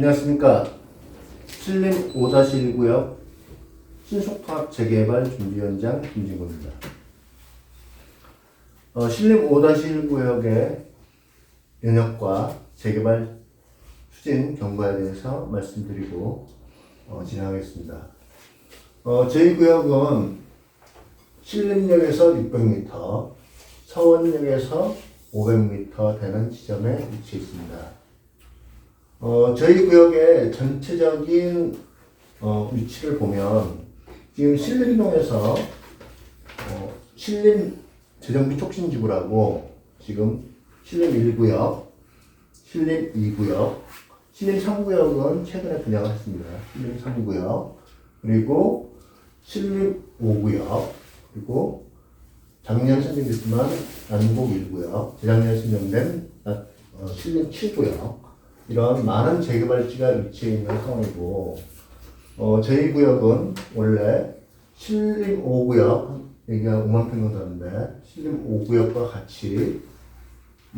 안녕하십니까. 신림 5-1구역 신속통합 재개발 준비위원장 김진구입니다. 어, 신림 5-1구역의 연역과 재개발 추진 경과에 대해서 말씀드리고 어, 진행하겠습니다. 어, 저희 구역은 신림역에서 600m, 서원역에서 500m 되는 지점에 위치해 있습니다. 어, 저희 구역의 전체적인 어, 위치를 보면 지금 신림동에서 어, 신림 재정비 촉진 지구라고 지금 신림 1구역, 신림 2구역, 신림 3구역은 최근에 분양을 했습니다. 신림 3구역, 그리고 신림 5구역, 그리고 작년 선정됐지만 난곡 1구역, 재작년 선정된 나- 어, 신림 7구역, 이런 많은 재개발지가 위치해 있는 상황이고, 어, 저희 구역은 원래 신림 5구역, 여기가 5만 평 정도인데, 신림 5구역과 같이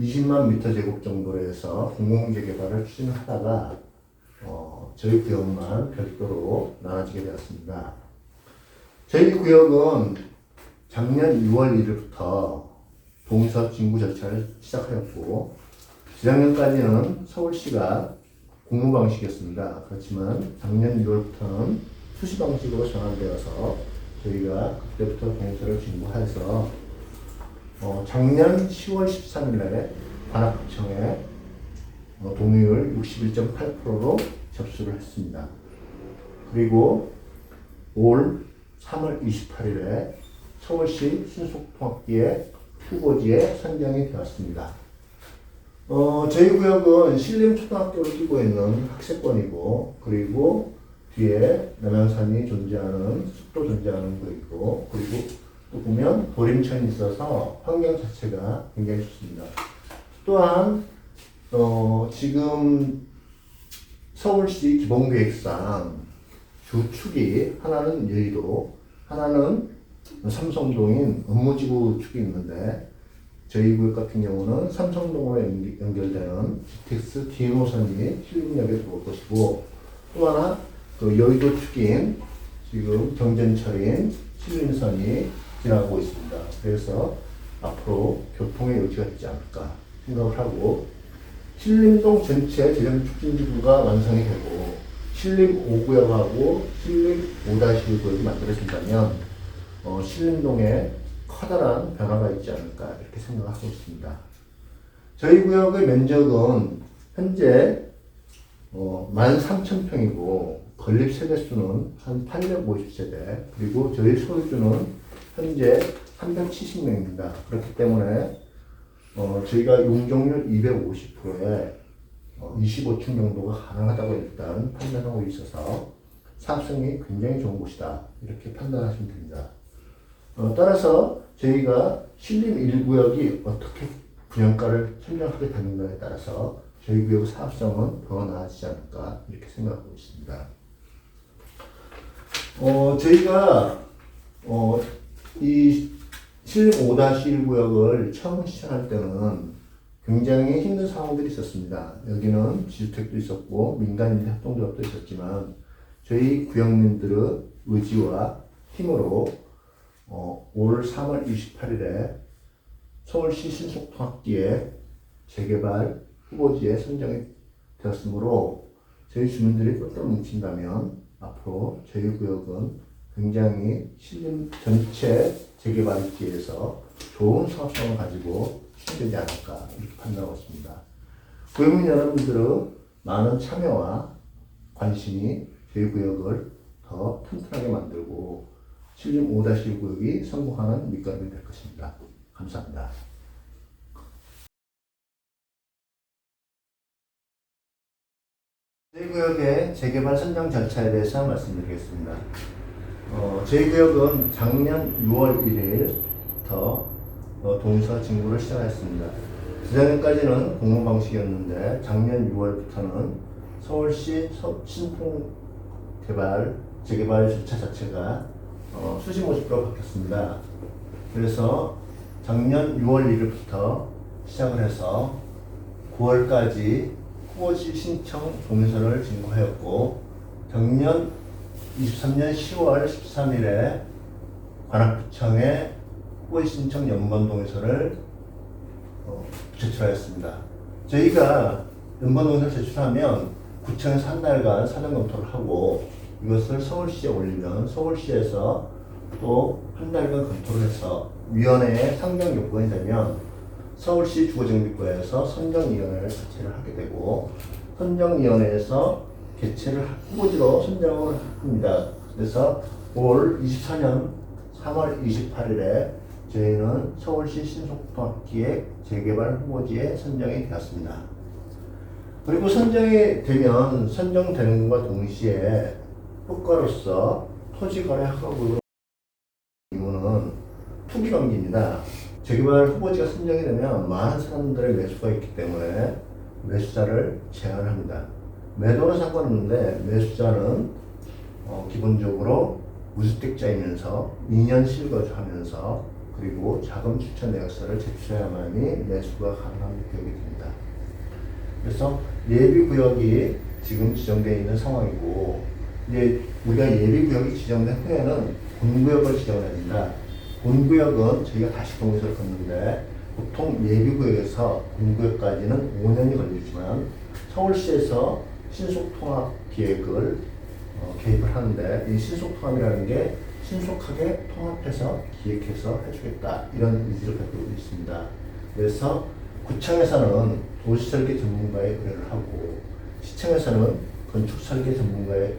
20만 미터 제곱 정도로 해서 공공재개발을 추진하다가, 어, 저희 구역만 별도로 나눠지게 되었습니다. 저희 구역은 작년 6월 1일부터 동서 진구 절차를 시작하였고, 재작년까지는 서울시가 공무 방식이었습니다. 그렇지만 작년 6월부터는 수시 방식으로 전환되어서 저희가 그때부터 동서를 진구해서 어, 작년 10월 13일에 관악구청에 어, 동의율 61.8%로 접수를 했습니다. 그리고 올 3월 28일에 서울시 신속통합기의 후보지에 선정이 되었습니다. 어, 저희 구역은 신림초등학교를 끼고 있는 학세권이고, 그리고 뒤에 남양산이 존재하는, 숲도 존재하는 구역이고, 그리고 또 보면 보림천이 있어서 환경 자체가 굉장히 좋습니다. 또한, 어, 지금 서울시 기본계획상 주축이 하나는 여의도, 하나는 삼성동인 업무지구 축이 있는데, 저희 구역 같은 경우는 삼성동으로 연- 연결되는 GTX DM호선이 신림역에 들어올 것이고 또 하나 그 여의도 축인 지금 경전철인 신림선이 지나가고 있습니다. 그래서 앞으로 교통의 여지가 있지 않을까 생각을 하고 신림동 전체 재정 촉진지구가 완성이 되고 신림 5구역하고 신림 5-1구역이 만들어진다면 어, 신림동에 커다란 변화가 있지 않을까 이렇게 생각하고 있습니다. 저희 구역의 면적은 현재 어, 13,000평이고 건립 세대수는 한 850세대 그리고 저희 소유주는 현재 370명입니다. 그렇기 때문에 어, 저희가 용적률 250%에 어, 25층 정도가 가능하다고 일단 판단하고 있어서 사업성이 굉장히 좋은 곳이다 이렇게 판단하시면 됩니다. 어, 따라서 저희가 신림 1구역이 어떻게 분양가를 선정하게 되는가에 따라서 저희 구역 사업성은 더 나아지지 않을까 이렇게 생각하고 있습니다. 어, 저희가 어, 이 신림 5-1 구역을 처음 시작할 때는 굉장히 힘든 상황들이 있었습니다. 여기는 지주택도 있었고 민간인 협동조합도 있었지만 저희 구역민들의 의지와 힘으로 어, 올 3월 28일에 서울시 신속통합기에 재개발 후보지에 선정이 되었으므로 저희 주민들이 똘똘 뭉친다면 앞으로 저희 구역은 굉장히 신림 전체 재개발 기회에서 좋은 사업성을 가지고 추진되지 않을까 이렇게 판단하고 있습니다. 구역민 여러분들의 많은 참여와 관심이 저희 구역을 더 튼튼하게 만들고 신림 5-1 구역이 성공하는 밑거름이 될 것입니다. 감사합니다. 저희 구역의 재개발 선정 절차에 대해서 말씀드리겠습니다. 어, 저희 구역은 작년 6월 1일부터 어, 동서 진구를 시작했습니다. 지난해까지는 공모 방식이었는데 작년 6월부터는 서울시 서- 신통 개발 재개발 절차 자체가 어, 수시 모집으로 바뀌었습니다. 그래서 작년 6월 1일부터 시작을 해서 9월까지 후보지 신청 동의서를 진고하였고 경년 23년 10월 13일에 관악구청에 후보지 신청 연번 동의서를 어, 제출하였습니다. 저희가 연번 동의서를 제출하면 구청에서 한 달간 사전 검토를 하고 이것을 서울시에 올리면 서울시에서 또 한 달간 검토를 해서 위원회에 상정 요건이 되면 서울시 주거정비과에서 선정위원회를 개최를 하게 되고 선정위원회에서 개최를 하- 후보지로 선정을 합니다. 그래서 올 24년 3월 28일에 저희는 서울시 신속통합 기획 재개발 후보지에 선정이 되었습니다. 그리고 선정이 되면 선정되는 것과 동시에 효과로서 토지거래 허가구역 이유는 투기 관계입니다. 재개발 후보지가 선정이 되면 많은 사람들의 매수가 있기 때문에 매수자를 제한합니다. 매도는 상관없는데 매수자는 어, 기본적으로 무주택자이면서 2년 실거주하면서 그리고 자금 추천 내역서를 제출해야만이 매수가 가능한 구역이 됩니다. 그래서 예비 구역이 지금 지정되어 있는 상황이고 이제 우리가 예비 구역이 지정된 후에는 본구역을 지정해야 된다. 본구역은 저희가 다시 동의서를 걷는데 보통 예비 구역에서 본구역까지는 5년이 걸리지만 서울시에서 신속통합 기획을 어, 개입을 하는데 이 신속통합이라는 게 신속하게 통합해서 기획해서 해주겠다 이런 의지를 갖고 있습니다. 그래서 구청에서는 도시설계 전문가의 의뢰를 하고 시청에서는 건축설계 전문가의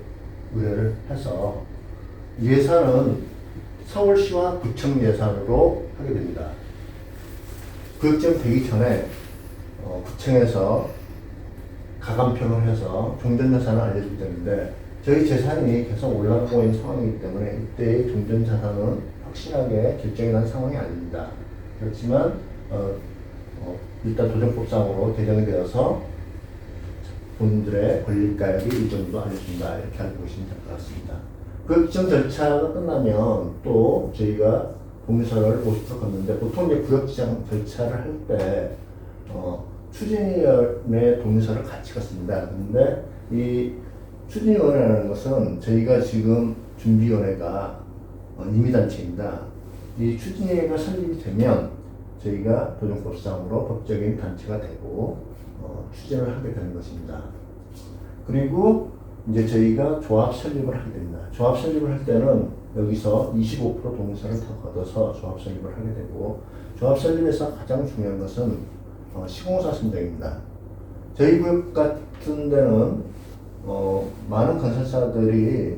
의뢰를 해서 예산은 서울시와 구청 예산으로 하게 됩니다. 구역지정 되기 전에 어, 구청에서 가감평을 해서 종전 예산을 알려주게 되는데 저희 재산이 계속 올라가고 있는 상황이기 때문에 이때의 종전 자산은 확실하게 결정이 난 상황이 아닙니다. 그렇지만 어, 어, 일단 도정법상으로 개정이 되어서 본들의 권리가액이 이 정도 알려준다 이렇게 알고 보시면 될 것 같습니다. 그 지정 절차가 끝나면 또 저희가 동의서를 50% 걷는데 보통 이제 구역 지정 절차를 할때 어, 추진위원회 동의서를 같이 걷습니다. 근데 이 추진위원회라는 것은 저희가 지금 준비위원회가 어, 임의단체입니다. 이 추진위원회가 설립이 되면 저희가 도정법상으로 법적인 단체가 되고 어, 추진을 하게 되는 것입니다. 그리고 이제 저희가 조합 설립을 하게 됩니다. 조합 설립을 할 때는 여기서 25% 동의서를 더 걷어서 조합 설립을 하게 되고 조합 설립에서 가장 중요한 것은 어, 시공사 선정입니다. 저희 구역 같은 데는 어, 많은 건설사들이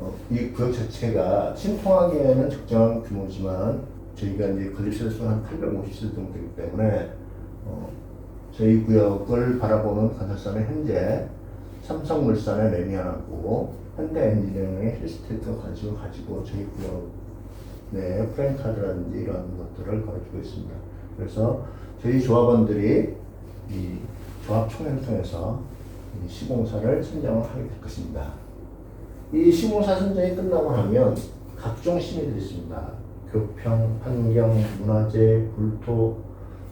어, 이 구역 자체가 신통하기에는 적정한 규모지만 저희가 이제 건립시설 수가 한 850세 정도 되기 때문에 어, 저희 구역을 바라보는 건설사는 현재 삼성물산의 레미안하고 현대엔지니어링의 힐스테이트 관심을 가지고 저희 구역 내 프랜카드라든지 이런 것들을 걸어주고 있습니다. 그래서 저희 조합원들이 이 조합 총회를 통해서 이 시공사를 선정을 하게 될 것입니다. 이 시공사 선정이 끝나고 나면 각종 심의들이 있습니다. 교평, 환경, 문화재, 불토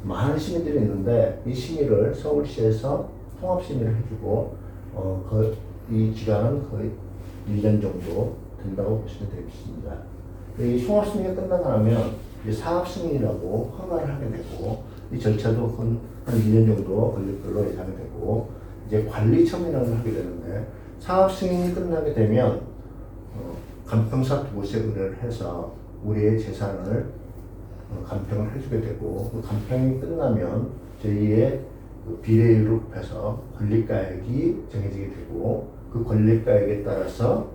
많은 심의들이 있는데 이 심의를 서울시에서 통합 심의를 해주고 어, 그, 이 기간은 거의 1년 정도 된다고 보시면 되겠습니다. 이 통합 심의가 끝나고 나면 사업 승인이라고 허가를 하게 되고 이 절차도 한, 한 2년 정도 걸릴 걸로 예상이 되고 이제 관리 첨예를 하게 되는데 사업 승인이 끝나게 되면 어, 간평사 두 곳에 의뢰를 해서 우리의 재산을 어, 간평을 해주게 되고 그 간평이 끝나면 저희의 그 비례율을 곱해서 권리가액이 정해지게 되고 그 권리가액에 따라서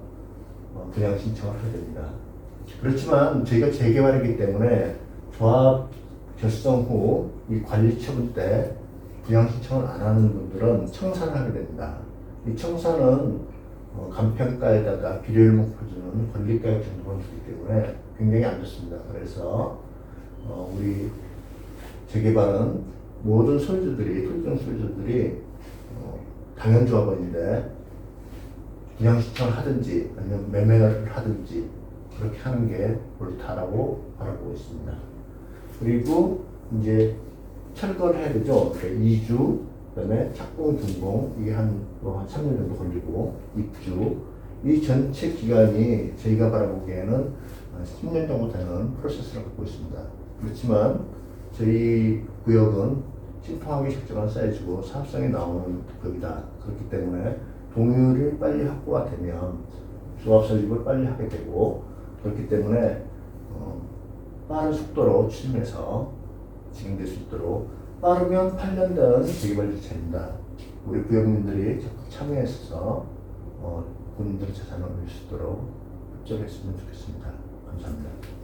어, 분양 신청을 하게 됩니다. 그렇지만 저희가 재개발이기 때문에 조합 결성 후 이 관리 처분 때 분양 신청을 안 하는 분들은 청산을 하게 됩니다. 이 청산은 어, 간평가에다가 비례율 목표주는 권리가액 정도를 주기 때문에 굉장히 안 좋습니다. 그래서 어, 우리 재개발은 모든 소유주들이 토지정 소유주들이 어, 당연조합원인데 분양 신청을 하든지 아니면 매매를 하든지 그렇게 하는 게 옳다라고 바라보고 있습니다. 그리고 이제 철거를 해야 되죠. 그러니까 2주, 그 다음에 착공 준공 이게 한또한 3년 정도 걸리고 입주 이 전체 기간이 저희가 바라보기에는 한 10년 정도 되는 프로세스를 갖고 있습니다. 그렇지만 저희 구역은 신통하기 적절한 사이즈고 사업성이 나오는 구역이다. 그렇기 때문에 동률이 빨리 확보가 되면 조합 설립을 빨리 하게 되고 그렇기 때문에 어, 빠른 속도로 추진해서 진행될 수 있도록 빠르면 8년 된 재개발 절차입니다. 우리 구역민들이 적극 참여해서 어, 본인들의 재산을 올릴 수 있도록 협조했으면 좋겠습니다. 감사합니다.